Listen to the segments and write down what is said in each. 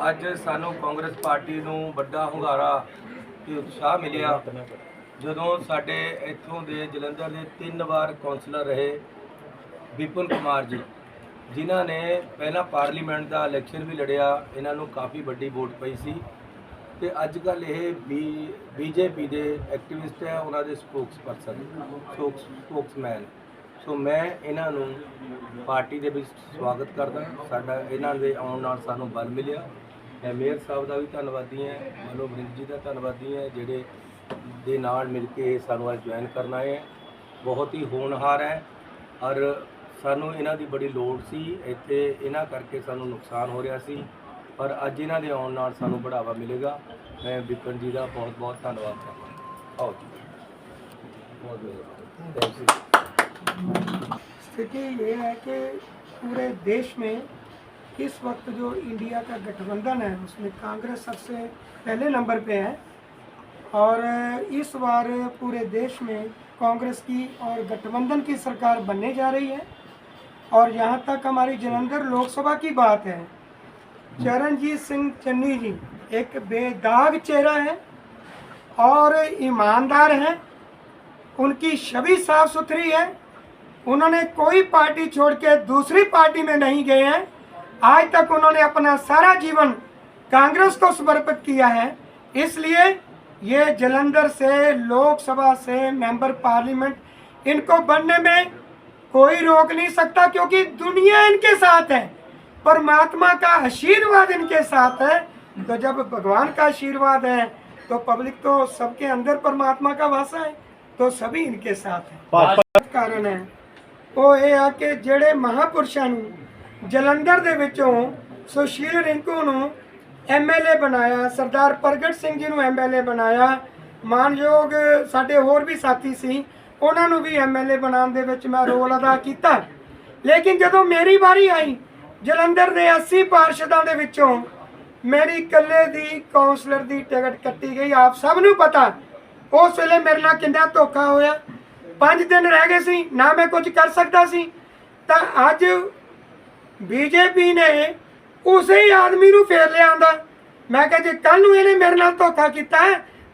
ਅੱਜ ਸਾਨੂੰ ਕਾਂਗਰਸ ਪਾਰਟੀ ਨੂੰ ਵੱਡਾ ਹੁੰਗਾਰਾ ਤੇ ਉਤਸ਼ਾਹ ਮਿਲਿਆ। ਜਦੋਂ ਸਾਡੇ ਇੱਥੋਂ ਦੇ ਜਲੰਧਰ ਦੇ ਤਿੰਨ ਵਾਰ ਕੌਂਸਲਰ ਰਹੇ ਵਿਪਨ ਕੁਮਾਰ ਜੀ, ਜਿਨ੍ਹਾਂ ਨੇ ਪਹਿਲਾਂ ਪਾਰਲੀਮੈਂਟ ਦਾ ਇਲੈਕਸ਼ਨ ਵੀ ਲੜਿਆ, ਇਹਨਾਂ ਨੂੰ ਕਾਫੀ ਵੱਡੀ ਵੋਟ ਪਈ ਸੀ ਤੇ ਅੱਜ ਕੱਲ ਇਹ ਬੀ ਬੀਜੇਪੀ ਦੇ ਐਕਟਿਵਿਸਟ ਹੈ, ਉਹਨਾਂ ਦੇ ਸਪੋਕਸਪਰਸਨ ਸਪੋਕਸਮੈਨ ਸੋ ਮੈਂ ਇਹਨਾਂ ਨੂੰ ਪਾਰਟੀ ਦੇ ਵਿੱਚ ਸਵਾਗਤ ਕਰਦਾ, ਸਾਡਾ ਇਹਨਾਂ ਦੇ ਆਉਣ ਨਾਲ ਸਾਨੂੰ ਬਲ ਮਿਲਿਆ। ਮੇਅਰ ਸਾਹਿਬ ਦਾ ਵੀ ਧੰਨਵਾਦੀ ਹਾਂ ਮਨੋ ਬ੍ਰਿੰਦ ਜੀ ਦਾ ਧੰਨਵਾਦੀ ਹਾਂ ਜਿਹੜੇ ਦੇ ਨਾਲ ਮਿਲ ਕੇ ਸਾਨੂੰ ਅੱਜ ਜੁਆਇਨ ਕਰਨ ਆਏ ਹੈ ਬਹੁਤ ਹੀ ਹੋਣਹਾਰ ਹੈ ਔਰ ਸਾਨੂੰ ਇਹਨਾਂ ਦੀ ਬੜੀ ਲੋੜ ਸੀ ਇੱਥੇ ਇਹਨਾਂ ਕਰਕੇ ਸਾਨੂੰ ਨੁਕਸਾਨ ਹੋ ਰਿਹਾ ਸੀ ਪਰ ਅੱਜ ਇਹਨਾਂ ਦੇ ਆਉਣ ਨਾਲ ਸਾਨੂੰ ਬੜਾਵਾ ਮਿਲੇਗਾ ਮੈਂ ਵਿਪਨ ਜੀ ਦਾ ਬਹੁਤ ਬਹੁਤ ਧੰਨਵਾਦ ਕਰਦਾ ਆਓ ਜੀ ਬਹੁਤ ਬਹੁਤ ਥੈਂਕ ਯੂ स्थिति ये है कि पूरे देश में इस वक्त जो इंडिया का गठबंधन है, उसमें कांग्रेस सबसे पहले नंबर पे है और इस बार पूरे देश में कांग्रेस की और गठबंधन की सरकार बनने जा रही है। और यहाँ तक हमारी जलंधर लोकसभा की बात है। चरणजीत सिंह चन्नी जी एक बेदाग चेहरा है और ईमानदार हैं। उनकी छवि साफ़ सुथरी है। उन्होंने कोई पार्टी छोड़ के दूसरी पार्टी में नहीं गए हैं। आज तक उन्होंने अपना सारा जीवन कांग्रेस को समर्पित किया है। इसलिए ये जलंधर से लोकसभा से मेंबर पार्लियामेंट इनको बनने में कोई रोक नहीं सकता क्योंकि दुनिया इनके साथ है। परमात्मा का आशीर्वाद इनके साथ है। तो जब भगवान का आशीर्वाद है तो पब्लिक तो सबके अंदर परमात्मा का वासा है तो सभी इनके साथ है। कारण है। वो ये है जड़े जेडे ਜਲੰਧਰ ਦੇ ਵਿੱਚੋਂ ਸੁਸ਼ੀਲ ਰਿੰਕੂ ਨੂੰ ਐਮਐਲਏ ਬਣਾਇਆ, ਸਰਦਾਰ ਪ੍ਰਗਟ ਸਿੰਘ ਜੀ ਨੂੰ ਐਮਐਲਏ ਬਣਾਇਆ। ਮਾਨਯੋਗ ਸਾਡੇ ਹੋਰ ਵੀ ਸਾਥੀ ਸੀ, ਉਹਨਾਂ ਨੂੰ ਵੀ ਐਮਐਲਏ ਬਣਾਉਣ ਦੇ ਵਿੱਚ ਮੈਂ ਰੋਲ ਅਦਾ ਕੀਤਾ। ਲੇਕਿਨ ਜਦੋਂ ਮੇਰੀ ਵਾਰੀ ਆਈ, ਜਲੰਧਰ ਦੇ 80 ਪਾਰਸ਼ਦਾਂ ਦੇ ਵਿੱਚੋਂ ਮੇਰੀ ਇਕੱਲੇ ਦੀ ਕਾਉਂਸਲਰ ਦੀ ਟਿਕਟ ਕੱਟੀ ਗਈ। ਆਪ ਸਭ ਨੂੰ ਪਤਾ, ਉਸ ਵੇਲੇ ਮੇਰੇ ਨਾਲ ਕਿੰਨਾ ਧੋਖਾ ਹੋਇਆ। ਪੰਜ ਦਿਨ ਰਹਿ ਗਏ ਸੀ, ਨਾ ਮੈਂ ਕੁਝ ਕਰ ਸਕਦਾ ਸੀ। ਤਾਂ ਅੱਜ ਬੀਜੇਪੀ ਨੇ ਉਸੇ ਹੀ ਆਦਮੀ ਨੂੰ ਫੇਰ ਲਿਆਂਦਾ। ਮੈਂ ਕਿਹਾ ਜੇ ਕੱਲ ਨੂੰ ਇਹਨੇ ਮੇਰੇ ਨਾਲ ਧੋਖਾ ਕੀਤਾ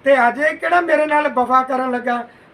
ਤੇ ਅੱਜ ਇਹ ਕਿਹੜਾ ਮੇਰੇ ਨਾਲ ਵਫਾ ਕਰਨ ਲੱਗਾ?